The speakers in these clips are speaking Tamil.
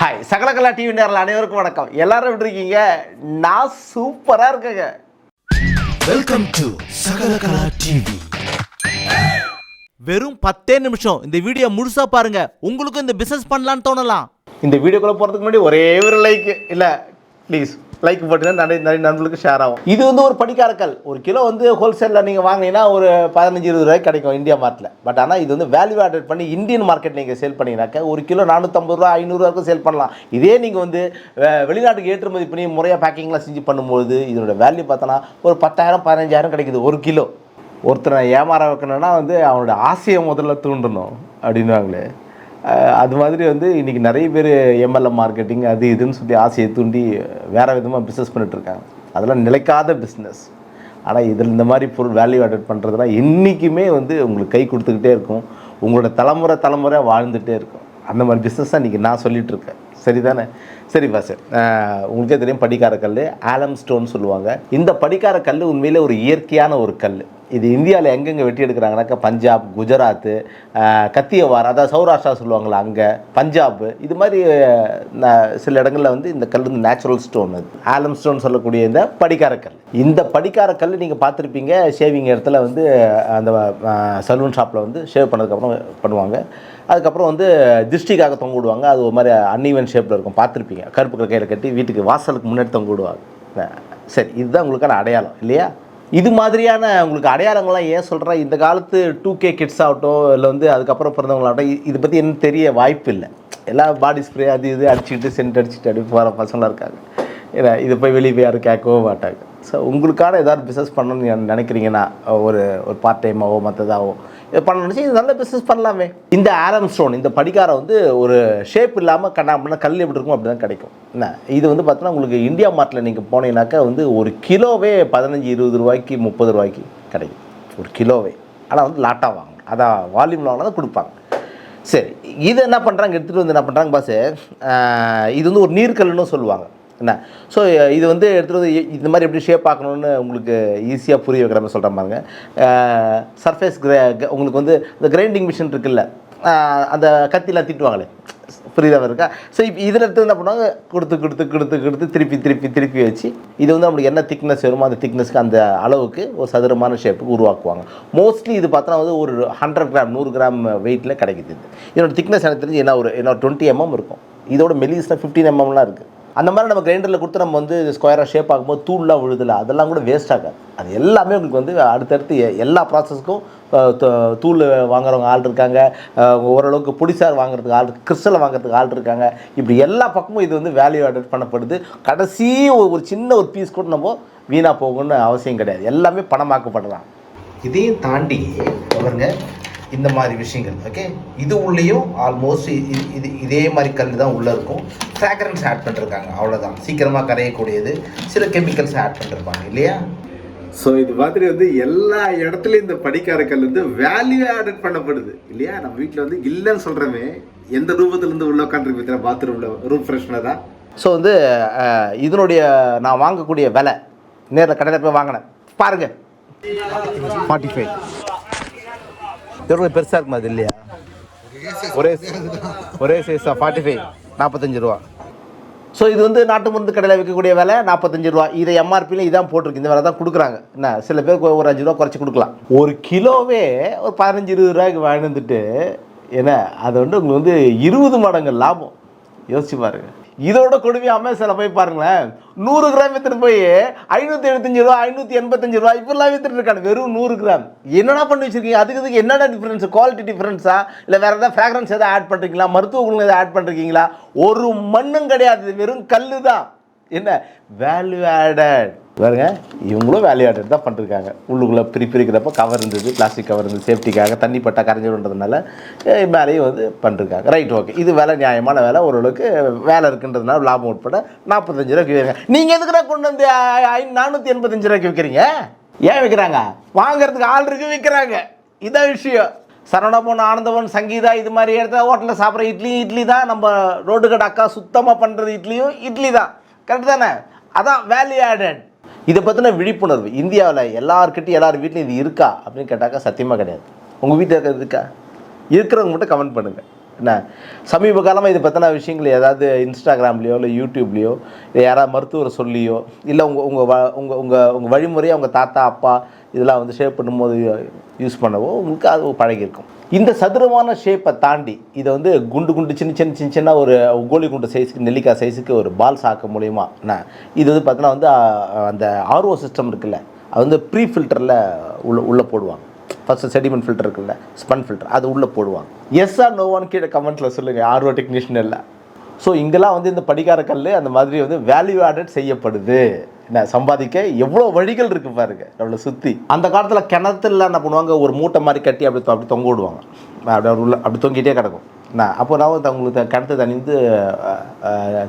ஹாய் சகலகலா டிவி நேரில் அனைவருக்கும் வணக்கம். எல்லாரும் எப்படி இருக்கீங்க? நான் சூப்பராக இருக்கேங்க. வெல்கம் டு சகலகலா டிவி வெறும் பத்தே நிமிஷம். இந்த வீடியோ முழுசா பாருங்க. உங்களுக்கும் இந்த பிசினஸ் பண்ணலாம்னு தோணலாம். இந்த வீடியோக்குள்ளே போகிறதுக்கு முன்னாடி ஒரே ஒரு லைக் இல்லை ப்ளீஸ் லைக் போட்டுன்னா நிறைய நிறைய நண்பர்களுக்கு ஷேர் ஆகும். இது வந்து ஒரு படிக்காரக்கல். ஒரு கிலோ வந்து ஹோல்சேலில் நீங்கள் வாங்கினீங்கன்னா ஒரு பதினஞ்சு இருபது ரூபாய்க்கு கிடைக்கும் இந்தியா மார்ட்டில் பட் ஆனால் இது வந்து வேல்யூ ஆடட் பண்ணி இந்தியன் மார்க்கெட் நீங்கள் சேல் பண்ணீங்கன்னாக்க ஒரு கிலோ நானூற்றம்பது ரூபா ஐநூறுரூவாக்கும் சேல் பண்ணலாம். இதே நீங்கள் வந்து வெளிநாட்டுக்கு ஏற்றுமதி பண்ணி முறையாக பேக்கிங்லாம் செஞ்சு பண்ணும்போது இதோட வேல்யூ பார்த்தோன்னா ஒரு பத்தாயிரம் பதினஞ்சாயிரம் கிடைக்குது ஒரு கிலோ. ஒருத்தரை ஏமாற வைக்கணும்னா வந்து அவனோட ஆசையை முதல்ல தூண்டணும் அப்படின்னுவாங்களே. அது மாதிரி வந்து இன்றைக்கி நிறைய பேர் எம்எல்ஏ மார்க்கெட்டிங் அது இதுன்னு சொல்லி ஆசையை தூண்டி வேறு விதமாக பிஸ்னஸ் இருக்காங்க. அதெல்லாம் நிலைக்காத பிஸ்னஸ் ஆனால் இதில் இந்த மாதிரி பொருள் வேல்யூ ஆடட் பண்ணுறதுலாம் என்றைக்குமே வந்து உங்களுக்கு கை கொடுத்துக்கிட்டே இருக்கும். உங்களோட தலைமுறை தலைமுறை வாழ்ந்துகிட்டே இருக்கும். அந்த மாதிரி பிஸ்னஸ் தான் இன்றைக்கி நான் சொல்லிகிட்ருக்கேன் சரி சரிதானே? சரிப்பா சார் உங்களுக்கே தெரியும் படிக்கார கல் ஆலம் ஸ்டோன் சொல்லுவாங்க. இந்த படிக்கார கல் உண்மையிலே ஒரு இயற்கையான ஒரு கல் இது இந்தியாவில் எங்கெங்கே வெட்டி எடுக்கிறாங்கனாக்கா பஞ்சாப் குஜராத்து கத்தியவார் அதாவது சௌராஷ்டிரா சொல்லுவாங்களா அங்கே பஞ்சாப். இது மாதிரி சில இடங்களில் வந்து இந்த கல் வந்து நேச்சுரல் ஸ்டோன் அது. ஆலம் ஸ்டோன் சொல்லக்கூடிய இந்த படிக்கார கல். இந்த படிக்கார கல் நீங்கள் பார்த்துருப்பீங்க. ஷேவிங் இடத்துல வந்து அந்த சலூன் ஷாப்பில் வந்து ஷேவ் பண்ணதுக்கப்புறம் பண்ணுவாங்க. அதுக்கப்புறம் வந்து திருஷ்டிக்காக தொங்க விடுவாங்க. அது ஒரு மாதிரி அன்இவன் ஷேப்பில் இருக்கும். பார்த்துருப்பீங்க. கருப்பு கையில் கட்டி வீட்டுக்கு வாசலுக்கு முன்னாடி தொங்க விடுவாங்க சரி இதுதான் உங்களுக்கான அடையாளம் இல்லையா? இது மாதிரியான உங்களுக்கு அடையாளங்கள்லாம் ஏன் சொல்கிறேன் இந்த காலத்து டூ கே கிட்ஸ் ஆகட்டும் இல்லை வந்து அதுக்கப்புறம் பிறந்தவங்களாகட்டும் இதை பற்றி என்ன தெரிய வாய்ப்பு இல்லை. எல்லாம் பாடி ஸ்ப்ரே அது இது அடிச்சுக்கிட்டு சென்ட் அடிச்சுட்டு அப்படி போகிற பசங்களாக இருக்காங்க. ஏன்னா இதை போய் வெளியே போய் யாரும் கேட்கவும் மாட்டாங்க. ஸோ உங்களுக்கான ஏதாவது பிஸ்னஸ் பண்ணணும்னு நினைக்கிறீங்கன்னா ஒரு ஒரு பார்ட் டைமாவோ மற்றதாவோ பண்ண பண்ணணும்னு இது நல்ல பிஸ்னஸ் பண்ணலாமே. இந்த ஆரம் ஸ்டோன் இந்த படிக்காரம் வந்து ஒரு ஷேப் இல்லாமல் கண்ணா அப்படின்னா கல் எப்படி இருக்கும் அப்படி தான் கிடைக்கும். என்ன? இது வந்து பார்த்தீங்கன்னா உங்களுக்கு இந்தியா மார்ட்டில் நீங்கள் போனீங்கன்னாக்கா வந்து ஒரு கிலோவே பதினஞ்சு இருபது ரூபாய்க்கு முப்பது ரூபாய்க்கு கிடைக்கும். ஒரு கிலோவே. ஆனால் வந்து லாட்டாக வாங்கணும். அதான் வால்யூமில் வாங்கினா தான் கொடுப்பாங்க. சரி இது என்ன பண்ணுறாங்க எடுத்துகிட்டு வந்து என்ன பண்ணுறாங்க பாஸ் இது வந்து ஒரு நீர்க்கல்லுன்னு சொல்லுவாங்க. என்ன? ஸோ இது வந்து எடுத்துகிட்டு வந்து இந்த மாதிரி எப்படி ஷேப் ஆக்கணும்னு உங்களுக்கு ஈஸியாக புரிய வைக்கிற மாதிரி சொல்கிற பாருங்க. சர்ஃபேஸ் கிரே உங்களுக்கு வந்து இந்த கிரைண்டிங் மிஷின் இருக்குல்ல அந்த கத்திலாம் திட்டுவாங்களே புரியுதாக இருக்கா? ஸோ இப்போ இதில் எடுத்து என்ன பண்ணுவாங்க? கொடுத்து கொடுத்து கொடுத்து கொடுத்து திருப்பி திருப்பி திருப்பி வச்சு இது வந்து நம்மளுக்கு என்ன திக்னஸ் வருமோ அந்த திக்னஸ்க்கு அந்த அளவுக்கு ஒரு சதுரமான ஷேப்புக்கு உருவாக்குவாங்க. மோஸ்ட்லி இது பார்த்தோன்னா வந்து ஒரு ஹண்ட்ரட் கிராம் நூறு கிராம் வெயிட்டில் கிடைக்குது இது. இதோட திக்னஸ் எனக்கு தெரிஞ்சு என்ன ஒரு என்ன டுவெண்ட்டி எம்எம் இருக்கும். இதோட மெலிஸ்னால் ஃபிஃப்டீன் எம்எம்லாம் இருக்குது அந்த மாதிரி நம்ம கிரைண்டரில் கொடுத்து நம்ம வந்து ஸ்கொயராக ஷேப் ஆகும்போது தூள்லாம் விழுதுல அதெல்லாம் கூட வேஸ்ட் ஆகாது. அது எல்லாமே உங்களுக்கு வந்து அடுத்தடுத்து எல்லா ப்ராசஸ்க்கும் தூள் வாங்குறவங்க ஆள் இருக்காங்க. ஓரளவுக்கு புடிசார் வாங்குறதுக்கு ஆள் இருக்கு கிறிஸ்டலை வாங்குறதுக்கு ஆள் இருக்காங்க. இப்படி எல்லா பக்கமும் இது வந்து வேல்யூ ஆடட் பண்ணப்படுது. கடைசி ஒரு ஒரு சின்ன ஒரு பீஸ் கூட நம்ம வீணாக போகணும்னு அவசியம் கிடையாது. எல்லாமே பணமாக்கப்படலாம் இதையும் தாண்டி பாருங்க இந்த மாதிரி விஷயங்கள் ஓகே இது உள்ளேயும் ஆல்மோஸ்ட் இது இதே மாதிரி கல் தான் உள்ளே இருக்கும். ஃப்ராக்ரன்ஸ் ஆட் பண்ணிருக்காங்க அவ்வளோதான் சீக்கிரமாக கரையக்கூடியது. சில கெமிக்கல்ஸ் ஆட் பண்ணிருப்பாங்க இல்லையா? ஸோ இது மாதிரி வந்து எல்லா இடத்துலையும் இந்த படிக்கார கல் வந்து வேல்யூ ஆடட் பண்ணப்படுது இல்லையா? நம்ம வீட்டில் வந்து இல்லைன்னு சொல்கிறோமே எந்த ரூபத்துலேருந்து உள்ள உட்காந்துருக்கு பார்த்தா பாத்ரூமில் ரூம் ஃப்ரெஷ்னரா ஸோ வந்து இதனுடைய நான் வாங்கக்கூடிய விலை நேரில் கடையில் போய் வாங்கினேன். பாருங்கள் ஃபார்ட்டி ஃபைவ் எவ்வளோ பெருசாக இருக்குமா அது இல்லையா ஒரே ஒரே சைஸா ஃபார்ட்டி ஃபைவ் நாற்பத்தஞ்சு ரூபா ஸோ இது வந்து நாட்டு மருந்து கடையில் விற்கக்கூடிய விலை நாற்பத்தஞ்சு ரூபா இதை எம்ஆர்பியில் இதான் போட்டிருக்கு. இந்த விலை தான் கொடுக்குறாங்க என்ன சில பேருக்கு ஒரு அஞ்சு ரூபா குறைச்சி கொடுக்கலாம். ஒரு கிலோவே ஒரு பதினஞ்சு இருபது ரூபாய்க்கு வாங்கி வந்துட்டு என்ன அது வந்து உங்களுக்கு வந்து இருபது மடங்கு லாபம். யோசிச்சு பாருங்க. இதோட கொடுமையாக சில போய் பாருங்களேன். நூறு கிராம் வித்துட்டு போய் ஐநூற்றி எழுபத்தஞ்சு ரூபா ஐநூற்றி எண்பத்தஞ்சு ரூபா இப்படிலாம் வித்துட்டு இருக்காங்க வெறும் நூறு கிராம். என்னடா பண்ணி வச்சிருக்கீங்க? அதுக்கு இதுக்கு என்னடா டிஃப்ரென்ஸ் குவாலிட்டி டிஃப்ரென்ஸா இல்லை வேறு எதாவது ஃப்ராக்ரன்ஸ் எதாவது ஆட் பண்ணுறீங்களா மருத்துவ குணம் எதாவது ஆட் பண்ணுறீங்களா ஒரு மண்ணும் கிடையாது இது வெறும் கல் தான் என்ன? வேல்யூ ஆடட் பாருங்க இவங்களும் வேல்யூ தான் பண்ணிருக்காங்க. உள்ளுக்குள்ளே பிரி பிரிக்கிறப்ப கவர் இருந்தது பிளாஸ்டிக் கவர் இருந்தது சேஃப்டிக்காக தண்ணி பட்டா கரைஞ்சிடுன்றதுனால மேலேயும் வந்து பண்ணிருக்காங்க. ரைட் ஓகே இது வேலை நியாயமான வேலை. ஓரளவுக்கு வேலை இருக்குன்றதுனால லாபம் உட்பட நாற்பத்தஞ்சு ரூபாய்க்கு விற்கிறாங்க நீங்கள் எதுக்குடா கொண்டு வந்து நானூற்றி எண்பத்தஞ்சு ரூபாய்க்கு விற்கிறீங்க? ஏன் விற்கிறாங்க? வாங்குறதுக்கு ஆள் இருக்கு விற்கிறாங்க. இதான் விஷயம். சரவணபவன் ஆனந்தவன் சங்கீதா இது மாதிரி இடத்துல ஹோட்டலில் சாப்பிட்ற இட்லி இட்லி தான் நம்ம ரோடு கடை அக்கா சுத்தமாக பண்ணுறது இட்லியும் இட்லி தான். கரெக்ட் தானே? அதான் வேல்யூ ஆடட் இதை பற்றின விழிப்புணர்வு. இந்தியாவில் எல்லாருக்கிட்டையும் எல்லார் வீட்லையும் இது இருக்கா? அப்படின்னு கேட்டாக்கா சத்தியமாக கிடையாது. உங்கள் வீட்டில் இருக்கிறது இருக்கா? இருக்கிறவங்க மட்டும் கமெண்ட் பண்ணுங்கள் என்ன? சமீப காலமாக இதை பற்றின விஷயங்கள் ஏதாவது இன்ஸ்டாகிராம்லேயோ இல்லை யூடியூப்லேயோ இல்லை யாராவது மருத்துவர் சொல்லியோ இல்லை உங்கள் உங்கள் வ உங்கள் உங்கள் உங்கள் வழிமுறையை உங்கள் தாத்தா அப்பா இதெல்லாம் வந்து ஷேப் பண்ணும்போது யூஸ் பண்ணவோ உங்களுக்கு அது பழகியிருக்கும். இந்த சதுரமான ஷேப்பை தாண்டி இதை வந்து குண்டு குண்டு சின்ன சின்ன சின்ன சின்ன ஒரு கோலி குண்டு சைஸுக்கு நெல்லிக்காய் சைஸுக்கு ஒரு பால் சாக்க மூலிமா என்ன இது வந்து பார்த்தீங்கன்னா வந்து அந்த ஆர்ஓ சிஸ்டம் இருக்குல்ல அது வந்து ப்ரீ ஃபில்டரில் உள்ள உள்ளே போடுவாங்க. ஃபஸ்ட்டு செடிமெண்ட் ஃபில்டர் இருக்குல்ல ஸ்பன் ஃபில்டர் அது உள்ளே போடுவாங்க. எஸ் ஆர் நோவான்னு கீழே கமெண்ட்டில் சொல்லுங்கள் ஆர்ஓ டெக்னீஷியன் இல்லை. ஸோ இங்கெல்லாம் வந்து இந்த படிகார கல் அந்த மாதிரி வந்து வேல்யூ ஆடட் செய்யப்படுது. சம்பாதிக்க எவ்வளோ வழிகள் இருக்குது பாருங்க நம்மளை சுற்றி அந்த காலத்தில் கிணத்துல என்ன பண்ணுவாங்க ஒரு மூட்டை மாதிரி கட்டி அப்படி அப்படி தொங்க விடுவாங்க. அப்படி உள்ள அப்படி தொங்கிட்டே கிடக்கும். நான் அப்போ நான் அவங்களுக்கு கிணத்து தண்ணி வந்து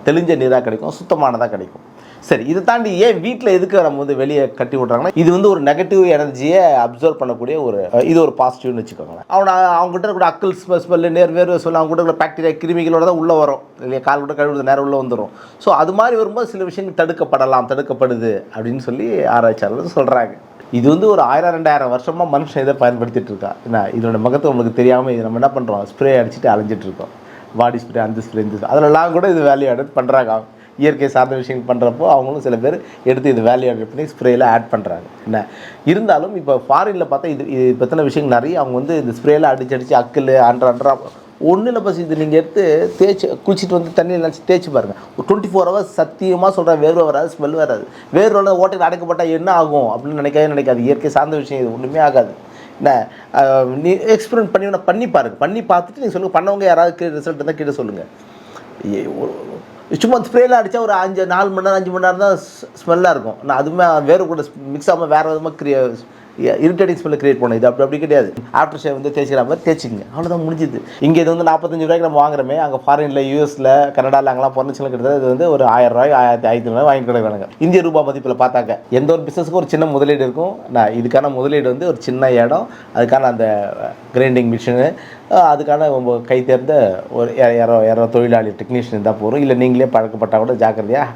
தெளிஞ்ச நீராக கிடைக்கும் சுத்தமானதாக கிடைக்கும். சரி இதை தாண்டி ஏன் வீட்டில் எதுக்கு நம்ம வந்து வெளியே கட்டி விட்றாங்கன்னா இது வந்து ஒரு நெகட்டிவ் எனர்ஜியை அப்சர்வ் பண்ணக்கூடிய ஒரு இது ஒரு பாசிட்டிவ்னு வச்சுக்கோங்களேன். அவனை அவங்ககிட்ட கூட அக்கல் ஸ்மெல் நேர் வேறு சொல்ல அவங்க கூட பாக்டீரியா கிருமிகளோட தான் உள்ளே வரும். இல்லையா கால் கூட கழுவுறது நேரம் உள்ளே வந்துடும் ஸோ அது மாதிரி வரும்போது சில விஷயங்கள் தடுக்கப்படலாம் தடுக்கப்படுது அப்படின்னு சொல்லி ஆராய்ச்சியாளர்கள் சொல்கிறாங்க இது வந்து ஒரு ஆயிரம் ரெண்டாயிரம் வருஷமாக மனுஷன் இதை பயன்படுத்திட்டு இருக்கா? என்ன இதோட மகத்துவம் உங்களுக்கு தெரியாமல் இது நம்ம என்ன பண்ணுறோம் ஸ்ப்ரே அடிச்சுட்டு அலைஞ்சிட்டு இருக்கோம். பாடி ஸ்ப்ரே அந்த ஸ்ப்ரே இந்த அதெல்லாம் கூட இது வேல்யூ பண்ணுறாங்க இயற்கை சார்ந்த விஷயங்கள் பண்ணுறப்போ அவங்களும் சில பேர் எடுத்து இது வேல்யூ ஆட் பண்ணி ஸ்ப்ரேயில் ஆட் பண்ணுறாங்க என்ன? இருந்தாலும் இப்போ ஃபாரினில் பார்த்தா இது இது பற்றின விஷயங்கள் நிறைய அவங்க வந்து இந்த ஸ்ப்ரேயில் அடிச்சு அடிச்சு அக்கல் அன்ற அன்றா ஒன்றும் இல்லை பஸ் இது நீங்கள் எடுத்து தேய்ச்சி குளிச்சுட்டு வந்து தண்ணியில் நினச்சி தேய்ச்சி பாருங்கள் ஒரு டுவெண்ட்டி ஃபோர் ஹவர்ஸ் சத்தியமாக சொல்கிறேன் வேர்வை வராது ஸ்மெல் வராது. வேர்வை ஓட்டையில் அடைக்கப்பட்டால் என்ன ஆகும் அப்படின்னு நினைக்கவே நினைக்காது. இயற்கை சார்ந்த விஷயம் இது ஒன்றுமே ஆகாது. என்ன? நீ எக்ஸ்பிரிமெண்ட் பண்ணி பண்ணி பாருங்கள் பண்ணி பார்த்துட்டு நீங்கள் சொல்லுங்கள் பண்ணவங்க யாராவது ரிசல்ட் இருந்தால் கேட்டு சொல்லுங்கள் சும்மா ஸ்ப்ரேலாம் அடித்தா ஒரு அஞ்சு நாலு மணி நேரம் அஞ்சு மணி நேரம் தான் ஸ்மெல்லாக இருக்கும். நான் அதுவுமே வேறு கூட மிக்ஸ் ஆகாமல் வேறு விதமாக கிரியே இரிட்டேட்டிங் ஸ்மெல்லை கிரியேட் பண்ணும் இது அப்படி அப்படி கிடையாது. ஆஃப்டர் ஷேவ் வந்து தேய்ச்சிக்கிற மாதிரி தேய்ச்சிங்க அவ்வளோதான் முடிஞ்சுது. இங்கே இது வந்து நாற்பத்தஞ்சு ரூபாய்க்கு நம்ம வாங்குறமே. அங்கே ஃபாரினில் யூஎஸில் கனடாவில் அங்கெல்லாம் பொருந்துச்சுலாம் கிட்டத்தட்ட இது வந்து ஒரு ஆயிரம் ரூபாய் ஆயிரத்தி ஐநூறு ரூபாய் வாங்கி வேணுங்க இந்திய ரூபாய் மதிப்பில் பார்த்தாக்க எந்த ஒரு பிஸ்னஸுக்கும் ஒரு சின்ன முதலீடு இருக்கும். நான் இதுக்கான முதலீடு வந்து ஒரு சின்ன இடம். அதுக்கான அந்த கிரைண்டிங் மிஷினு அதுக்கான உங்க கை தேர்ந்த ஒரு யா- யாரோ யாரோ தொழிலாளி டெக்னீஷியன் இருந்தால் போகிறோம் இல்லை நீங்களே பழக்கப்பட்டால் கூட ஜாக்கிரதையாக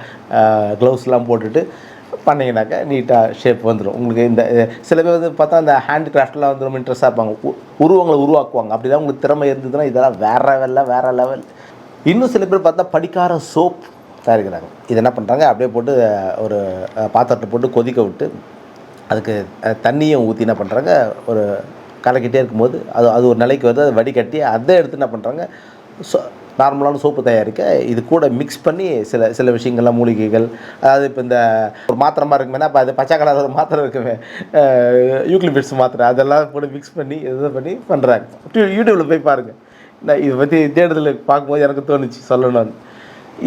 க்ளவுஸ்லாம் போட்டுட்டு பண்ணிங்கனாக்கா நீட்டாக ஷேப் வந்துடும் உங்களுக்கு இந்த சில பேர் வந்து பார்த்தா அந்த ஹேண்ட் கிராஃப்ட்லாம் வந்து ரொம்ப இன்ட்ரெஸ்ட்டாக இருப்பாங்க. உ- உருவங்களை உருவாக்குவாங்க. அப்படி தான் உங்களுக்கு திறமை இருந்ததுன்னா இதெல்லாம் வேற லெவலில் வேற லெவல் இன்னும் சில பேர் பார்த்தா படிக்கார சோப் தயாரிக்கிறாங்க. இது என்ன பண்ணுறாங்க அப்படியே போட்டு ஒரு பாத்திரத்தை போட்டு கொதிக்க விட்டு அதுக்கு தண்ணியும் ஊற்றி என்ன பண்ணுறாங்க ஒரு கலக்கிட்டே இருக்கும்போது அது அது ஒரு நிலைக்கு வருது. அதை வடிகட்டி அதை எடுத்து என்ன பண்ணுறாங்க ஸோ நார்மலான சோப்பு தயாரிக்க இது கூட மிக்ஸ் பண்ணி சில சில விஷயங்கள்லாம் மூலிகைகள் அதாவது இப்போ இந்த ஒரு மாத்திரமாக இருக்குமேனா இப்போ அது பச்சை கலர் ஒரு மாத்திரை இருக்குமே யூக்லிபிட்ஸ் மாத்திரை அதெல்லாம் போட்டு மிக்ஸ் பண்ணி இது பண்ணி பண்ணுறாங்க யூடியூப்பில் போய் பாருங்கள் நான் இதை பற்றி தேடுதல் பார்க்கும்போது எனக்கு தோணுச்சு சொல்லணும்னு.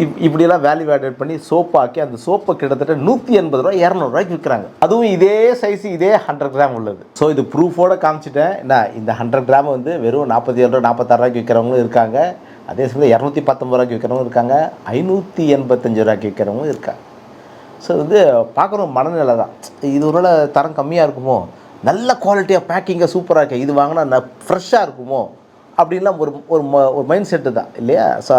இப் இப்படியெல்லாம் வேல்யூ ஆடட் பண்ணி சோப்பாக்கி அந்த சோப்பை கிட்டத்தட்ட நூற்றி எண்பது ரூபா இரநூறுவாய்க்கு விற்கிறாங்க. அதுவும் இதே சைஸ் இதே ஹண்ட்ரட் கிராம் உள்ளது. ஸோ இது ப்ரூஃபோட காமிச்சிட்டேன். என்ன இந்த ஹண்ட்ரட் கிராம் வந்து வெறும் நாற்பத்தி ஏழு ரூபா நாற்பத்தாறு ரூபாய்க்கு விற்கிறவங்களும் இருக்காங்க. அதே சமயம் இரநூத்தி பத்தொம்பது ரூபாய்க்கு விற்கிறவங்க இருக்காங்க ஐநூற்றி எண்பத்தஞ்சு ரூபாய்க்கு விற்கிறவங்க இருக்காங்க ஸோ வந்து பார்க்குறோம் மனநிலை தான். இது ஒருவேளை தரம் கம்மியாக இருக்குமோ? நல்ல குவாலிட்டியாக பேக்கிங்காக சூப்பராக இருக்குது இது வாங்கினா ந ஃப்ரெஷ்ஷாக இருக்குமோ? அப்படின்லாம் ஒரு ஒரு ம- ஒரு மைண்ட் செட்டு தான் இல்லையா? ஸோ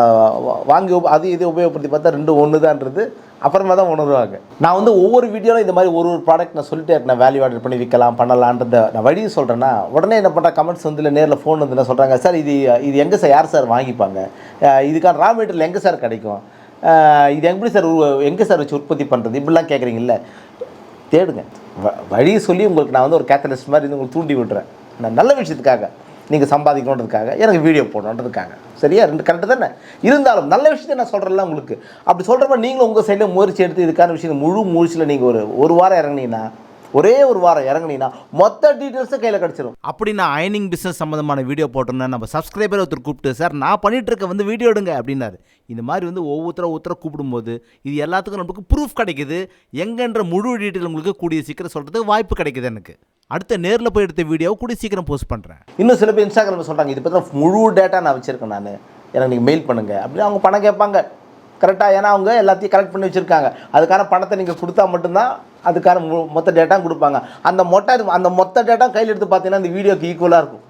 வாங்கி அது இது உபயோகப்படுத்தி பார்த்தா ரெண்டு ஒன்று தான்றது அப்புறமா தான் உணருவாங்க. நான் வந்து ஒவ்வொரு வீடியோவில் இந்த மாதிரி ஒரு ஒரு ப்ராடக்ட் நான் சொல்லிட்டே இருக்கேன். வேல்யூ ஆர்டர் பண்ணி விற்கலாம் பண்ணலான்றத நான் வழி சொல்கிறேன்னா உடனே என்ன பண்ணுற கமெண்ட்ஸ் வந்து இல்லை நேரில் ஃபோன் வந்து என்ன சொல்கிறாங்க சார் இது இது எங்கே சார் யார் சார் வாங்கிப்பாங்க? இதுக்கான ரா மெட்டீரியல் எங்கே சார் கிடைக்கும்? இது எப்படி சார் எங்கே சார் வச்சு உற்பத்தி பண்ணுறது இப்படிலாம் கேட்குறீங்கல்ல தேடுங்க. வ வழி சொல்லி உங்களுக்கு நான் வந்து ஒரு கேத்தலிஸ்ட் மாதிரி இருந்து உங்களுக்கு தூண்டி விட்டுறேன் நான் நல்ல விஷயத்துக்காக. நீங்கள் சம்பாதிக்கணுன்றதுக்காக எனக்கு வீடியோ போடணுன்றதுக்காக. சரியா? ரெண்டு கரெக்டு தானே? இருந்தாலும் நல்ல விஷயத்தை நான் சொல்கிறேன்ல உங்களுக்கு. அப்படி சொல்கிறப்ப நீங்களும் உங்கள் சைடில் முயற்சி எடுத்து இதுக்கான விஷயம் முழு முயற்சியில் நீங்கள் ஒரு ஒரு வாரம் இறங்குனீங்கன்னா ஒரே ஒரு வாரம் இறங்குனீங்கன்னா மொத்த டீட்டெயில்ஸும் கையில் கிடச்சிரும். அப்படி நான் அயனிங் பிஸ்னஸ் சம்மந்தமான வீடியோ போட்டோம்னா நம்ம சப்ஸ்கிரைபர் ஒருத்தர் கூப்பிட்டு சார் நான் பண்ணிட்டு இருக்க வந்து வீடியோ எடுங்க அப்படின்னாரு. இந்த மாதிரி வந்து ஒவ்வொருத்தர ஒருத்தர கூப்பிடும்போது இது எல்லாத்துக்கும் நமக்கு ப்ரூஃப் கிடைக்குது. எங்கன்ற முழு டீட்டெயில் உங்களுக்கு கூடிய சீக்கிரம் சொல்கிறதுக்கு வாய்ப்பு கிடைக்குது எனக்கு. அடுத்த நேரில் போய் எடுத்த வீடியோ கூட சீக்கிரம் போஸ்ட் பண்ணுறேன் இன்னும் சில பேர் இன்ஸ்டாகிராமில் சொல்கிறாங்க இது பற்றி முழு டேட்டா நான் வச்சுருக்கேன் நான். எனக்கு நீங்கள் மெயில் பண்ணுங்கள் அப்படின்னு அவங்க பணம் கேட்பாங்க. கரெக்டாக ஏன்னா அவங்க எல்லாத்தையும் கலெக்ட் பண்ணி வச்சுருக்காங்க. அதுக்கான பணத்தை நீங்கள் கொடுத்தா மட்டும்தான் அதுக்கான மு- மொத்த டேட்டா கொடுப்பாங்க. அந்த மொட்டை அந்த மொத்த டேட்டா கையில் எடுத்து பார்த்தீங்கன்னா அந்த வீடியோக்கு ஈக்குவலாக இருக்கும்.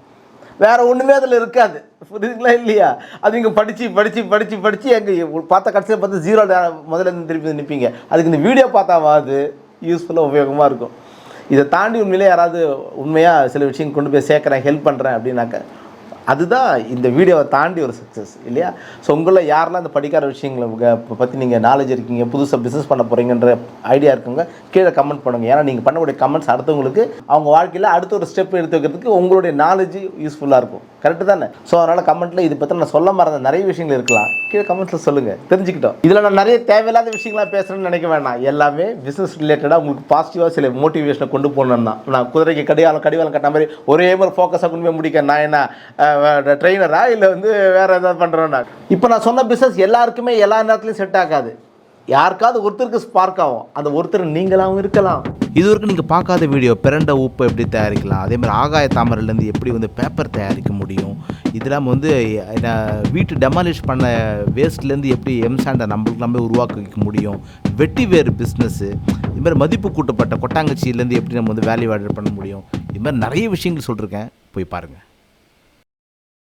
வேறு ஒன்றுமே அதில் இருக்காது. புரியுதுங்களா இல்லையா? அது இங்கே படித்து படித்து படித்து படித்து எங்கள் பார்த்த கடைசியில் பார்த்து ஜீரோ முதல்ல இருந்து திருப்பி நிற்பீங்க அதுக்கு இந்த வீடியோ பார்த்தாவது யூஸ்ஃபுல்லாக உபயோகமாக இருக்கும். இதை தாண்டி உண்மையிலே யாராவது உண்மையாக சில விஷயம் கொண்டு போய் சேர்க்குறேன் ஹெல்ப் பண்ணுறேன் அப்படின்னாக்க அதுதான் இந்த வீடியோவை தாண்டி ஒரு சக்ஸஸ் இல்லையா? ஸோ உங்களில் யாரெல்லாம் இந்த படிக்காத விஷயங்களை பற்றி நீங்கள் நாலேஜ் இருக்கீங்க புதுசாக பிஸ்னஸ் பண்ண போகிறீங்கன்ற ஐடியா இருக்குங்க கீழே கமெண்ட் பண்ணுங்கள் ஏன்னா நீங்கள் பண்ணக்கூடிய கமெண்ட்ஸ் அடுத்தவங்களுக்கு அவங்க வாழ்க்கையில் அடுத்த ஒரு ஸ்டெப் எடுத்து வைக்கிறதுக்கு உங்களுடைய நாலேஜ் யூஸ்ஃபுல்லாக இருக்கும். கரெக்டு தானே? ஸோ அதனால் கமெண்ட்டில் இது பற்றி நான் சொல்ல மறந்த நிறைய விஷயங்கள் இருக்கலாம். கீழே கமெண்ட்ஸில் சொல்லுங்கள் தெரிஞ்சுக்கிட்டோம். இதில் நான் நிறைய தேவையில்லாத விஷயங்களாம் பேசுகிறேன்னு நினைக்க வேண்டாம் எல்லாமே பிஸ்னஸ் ரிலேட்டடாக உங்களுக்கு பாசிட்டிவாக சில மோட்டிவேஷனை கொண்டு போகணும் தான். நான் குதிரைக்கு கடிவாளம் கடிவாளம் கட்ட மாதிரி ஒரே மாதிரி ஃபோக்கஸாக கொண்டு போய் முடிக்க நான் என்ன ட்ரெயினரா இல்லை வந்து வேறு ஏதாவது பண்ணுறேன்னா இப்போ நான் சொன்ன பிஸ்னஸ் எல்லாருக்குமே எல்லா நேரத்துலையும் செட் ஆகாது. யாருக்காவது ஒருத்தருக்கு ஸ்பார்க் ஆகும். அந்த ஒருத்தர் நீங்களாகவும் இருக்கலாம். இது வரைக்கும் நீங்கள் பார்க்காத வீடியோ பிரண்ட உப்பு எப்படி தயாரிக்கலாம்? அதேமாதிரி ஆகாய தாமரைலேருந்து எப்படி வந்து பேப்பர் தயாரிக்க முடியும்? இதெல்லாம் வந்து வீட்டு டெமாலிஷ் பண்ண வேஸ்ட்லேருந்து எப்படி எம்சாண்டை நம்மளுக்கு நம்ம உருவாக்க முடியும்? வெட்டி வேறு பிஸ்னஸ்ஸு இதுமாதிரி மதிப்பு கூட்டப்பட்ட கொட்டாங்கச்சியிலேருந்து எப்படி நம்ம வந்து வேல்யூ ஆர்டர் பண்ண முடியும்? இது மாதிரி நிறைய விஷயங்கள் சொல்லியிருக்கேன் போய் பாருங்கள்